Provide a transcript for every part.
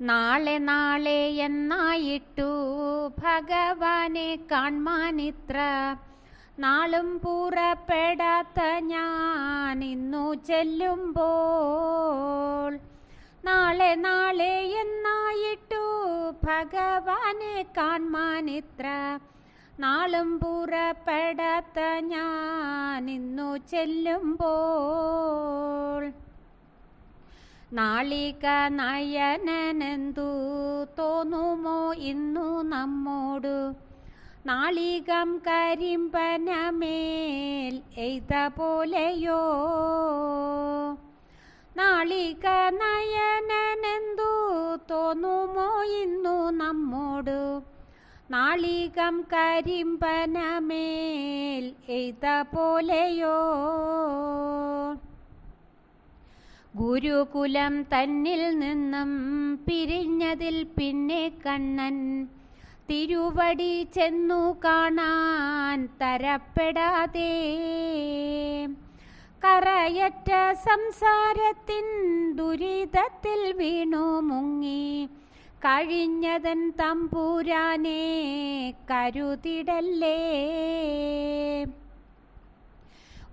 നാളെ നാളെ എന്നായിട്ടു ഭഗവാനെ കാൺമാനിത്ര. നാളും പുറപ്പെടാത്ത ഞാൻ ഇന്നു ചെല്ലുമ്പോൾ. നാളെ നാളെ എന്നായിട്ടു ഭഗവാനെ കാൺമാനിത്ര. നാളും പുറപ്പെടാത്ത ഞാൻ ഇന്നു ചെല്ലുമ്പോൾ. നാളിക നയനനെന്തു തോന്നുമോ ഇന്നു നമ്മോടു? നാളികം കരിമ്പനമേൽ എയ്ത പോലെയോ? നാളിക നയനനെന്തു തോന്നുമോ ഇന്നു നമ്മോട്? നാളികം കരിമ്പനമേൽ എയ്ത പോലെയോ? ഗുരുകുലം തന്നിൽ നിന്നും പിരിഞ്ഞതിൽ പിന്നെ കണ്ണൻ തിരുവടി ചെന്നു കാണാൻ തരപ്പെടാതെ. കറയറ്റ സംസാരത്തിൻ ദുരിതത്തിൽ വീണു മുങ്ങി. കഴിഞ്ഞതൻ തമ്പൂരാനെ കരുതിടല്ലേ.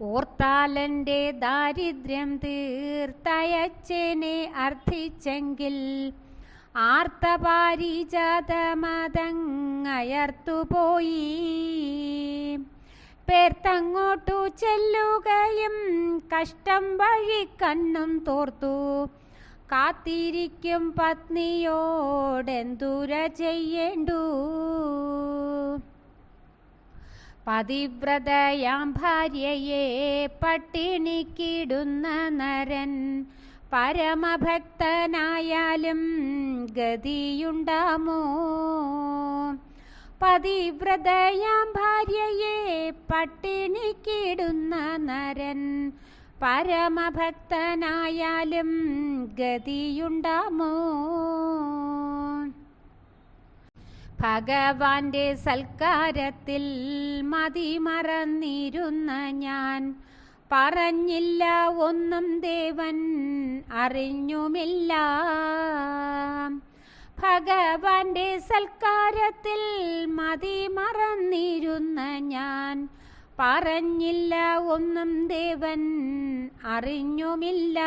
ഓർത്താലന്റെ ദാരിദ്ര്യം തീർത്തയച്ചനെ അർത്ഥിച്ചെങ്കിൽ ആർത്തപാരിജാതമതങ്ങയർത്തുപോയി. പേർത്തങ്ങോട്ടു ചെല്ലുകയും കഷ്ടം വഴി കണ്ണും തോർത്തു. കാത്തിരിക്കും പത്നിയോടെന്തുര ചെയ്യേണ്ടു? പതിവ്രതയാം ഭാര്യയെ പട്ടിണിക്കിടുന്ന നരൻ. പരമഭക്തനായാലും ഗതിയുണ്ടാമോ? പതിവ്രതയാം ഭാര്യയെ പട്ടിണിക്കിടുന്ന നരൻ. പരമഭക്തനായാലും ഗതിയുണ്ടാമോ? ഭഗവാന്റെ സൽക്കാരത്തിൽ മതിമറന്നിരുന്ന ഞാൻ. പറഞ്ഞില്ല ഒന്നും ദേവൻ അറിഞ്ഞുമില്ല. ഭഗവാന്റെ സൽക്കാരത്തിൽ മതിമറന്നിരുന്ന ഞാൻ. പറഞ്ഞില്ല ഒന്നും ദേവൻ അറിഞ്ഞുമില്ല.